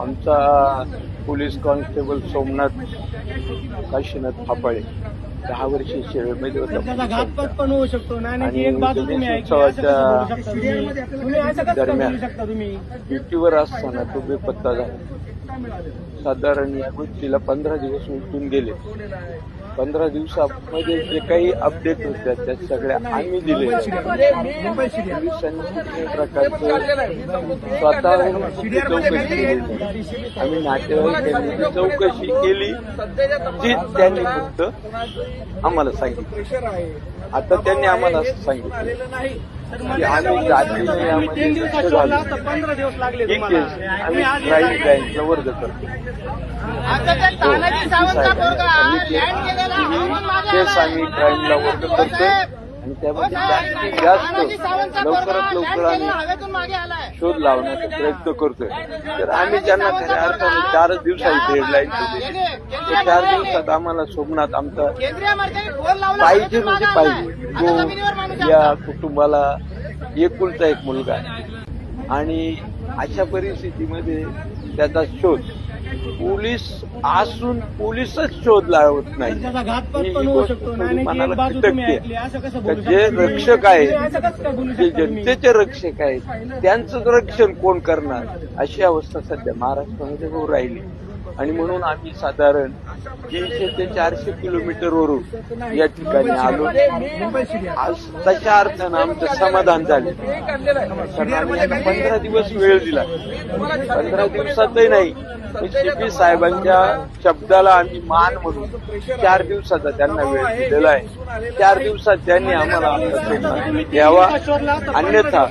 आमचा police constable Somnath Kashinath Phapale दहा वर्षी सेवेमध्ये होता पण होऊ शकतो काय दरम्यान. ड्युटीवर असताना तो बेपत्ता झाला. साधारण या गोष्टीला पंधरा दिवस उलटून गेले. पंधरा दिवसामध्ये जे काही अपडेट होत्या त्या सगळ्या आम्ही दिले. पोलिसांनी प्रकारचं स्वतःहून चौकशी केली. आम्ही नातेवाईकांनी चौकशी केली ती त्यांनी फक्त आम्हाला सांगितलं. आता त्यांनी आम्हाला असं सांगितलं. आम्ही जातीने यामध्ये तीन दिवसात लक्ष शोधला घालू. असता पंधरा दिवस लागले ही तुम्हाला. केस. तुम्ही आम्ही. ब्रँचला वर्ग करतो मागे केस. आम्ही क्राईमला वर्ग करतोय. आणि त्यामध्ये जास्तीत जास्त तानाजी सावंतचा लवकरात लवकर आम्ही शोध लावण्याचा प्रयत्न करतोय. तर आम्ही त्यांना खऱ्या अर्थाने चारच दिवसाची डेडलाईन दिली त्या चार दिवसात आम्हाला सोमनाथ आमचा पाहिजे म्हणजे. पाहिजे. आहे या. कुटुंबाला एकुलता एक मुलगा आहे. आणि अशा परिस्थितीमध्ये त्याचा शोध पोलीस असून पोलीसच शोध लावत नाही. जे? रक्षक आहेत जे? जनतेचे रक्षक आहेत त्यांचं रक्षण कोण करणार? अशी अवस्था सध्या महाराष्ट्रामध्ये होऊ राहिली. आणि म्हणून आम्ही साधारण तीनशे ते चारशे किलोमीटर वरून या ठिकाणी आलो. आज तशा अर्थानं आमचं समाधान झाले. पंधरा दिवस वेळ दिला. पंधरा दिवसातही नाही पी साहेबांच्या शब्दाला आम्ही मान म्हणून चार दिवसाचा त्यांना वेळ दिलेला आहे. चार दिवसात त्यांनी आम्हाला आमचा द्यावा अन्यथा